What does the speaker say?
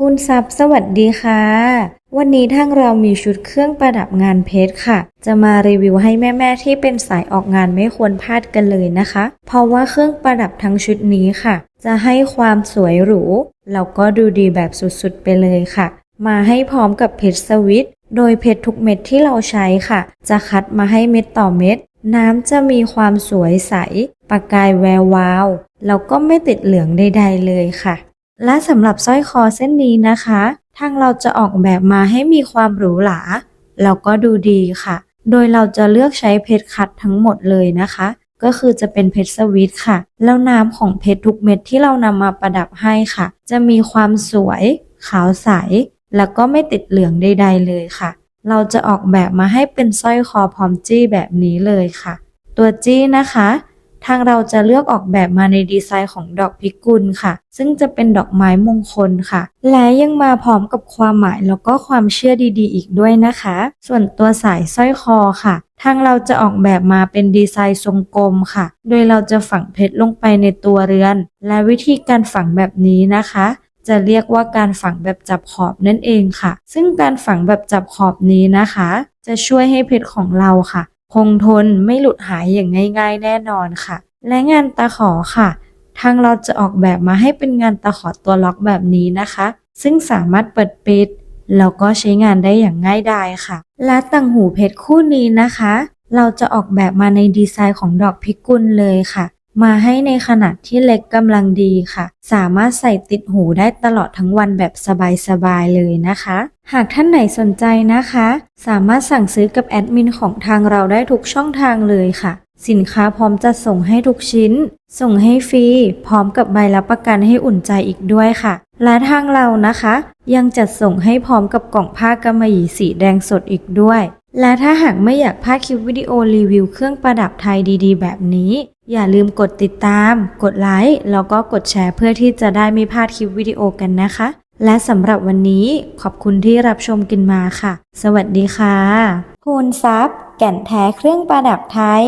คุณทรัพย์สวัสดีค่ะ วันนี้ทางเรามีชุดเครื่องประดับงานเพชรค่ะ จะมารีวิวให้แม่ ๆ ที่เป็นสายออกงานไม่ควรพลาดกันเลยนะคะ เพราะว่าเครื่องประดับทั้งชุดนี้ค่ะ จะให้ความสวยหรูแล้วก็ดูดีแบบสุดๆไปเลยค่ะ มาให้พร้อมกับเพชรสวิตโดยเพชรทุกเม็ดที่เราใช้ค่ะ จะคัดมาให้เม็ดต่อเม็ด น้ำจะมีความสวยใส ประกายแวววาว แล้วก็ไม่ติดเหลืองใด ๆ เลยค่ะ และสำหรับสร้อยคอเส้นนี้นะคะ ทางเราจะออกแบบมาให้มีความหรูหราแล้วก็ดูดีค่ะ โดยเราจะเลือกใช้เพชรคัดทั้งหมดเลยนะคะ ก็คือจะเป็นเพชรสวิตค่ะ แล้วน้ำของเพชรทุกเม็ดที่เรานำมาประดับให้ค่ะ จะมีความสวยขาวใส แล้วก็ไม่ติดเหลืองใด ๆ เลยค่ะ เราจะออกแบบมาให้เป็นสร้อยคอพร้อมจี้แบบนี้เลยค่ะ ตัวจี้นะคะ ทางเราจะเลือกออกแบบมาในดีไซน์ของดอกพิกุลค่ะ ซึ่งจะเป็นดอกไม้มงคลค่ะ และยังมาพร้อมกับความหมายแล้วก็ความเชื่อดีๆ อีกด้วยนะคะ ส่วนตัวสายสร้อยคอค่ะทางเราจะออกแบบมาเป็นดีไซน์ทรงกลมค่ะ โดยเราจะฝังเพชรลงไปในตัวเรือน และวิธีการฝังแบบนี้นะคะ จะเรียกว่าการฝังแบบจับขอบนั่นเองค่ะ ซึ่งการฝังแบบจับขอบนี้นะคะ จะช่วยให้เพชรของเราค่ะ คงทนไม่หลุดหายอย่างง่ายๆ แน่นอนค่ะ และงานตาขอค่ะ ทางเราจะออกแบบมาให้เป็นงานตาขอตัวล็อกแบบนี้นะคะ ซึ่งสามารถเปิดปิดแล้วก็ใช้งานได้อย่างง่ายดายค่ะ และต่างหูเพชรคู่นี้นะคะ เราจะออกแบบมาในดีไซน์ของดอกพิกุลเลยค่ะ มาให้ในขนาดที่เล็กกำลังดีค่ะ สามารถใส่ติดหูได้ตลอดทั้งวันแบบสบายๆเลยนะคะ หากท่านไหนสนใจนะคะ สามารถสั่งซื้อกับแอดมินของทางเราได้ทุกช่องทางเลยค่ะ สินค้าพร้อมจะส่งให้ทุกชิ้น ส่งให้ฟรี พร้อมกับใบรับประกันให้อุ่นใจอีกด้วยค่ะ และทางเรานะคะ ยังจัดส่งให้พร้อมกับกล่องผ้ากำมะหยี่สีแดงสดอีกด้วย และถ้าหากไม่อยากพลาดคลิปวิดีโอรีวิวเครื่องประดับไทยดี ๆ แบบนี้ อย่าลืมกดติดตาม กดไลค์แล้วก็กดแชร์เพื่อที่จะได้ไม่พลาดคลิปวิดีโอกันนะคะ และสำหรับวันนี้ขอบคุณที่รับชมกันมาค่ะ สวัสดีค่ะ คูณทรัพย์ แก่นแท้เครื่องประดับไทย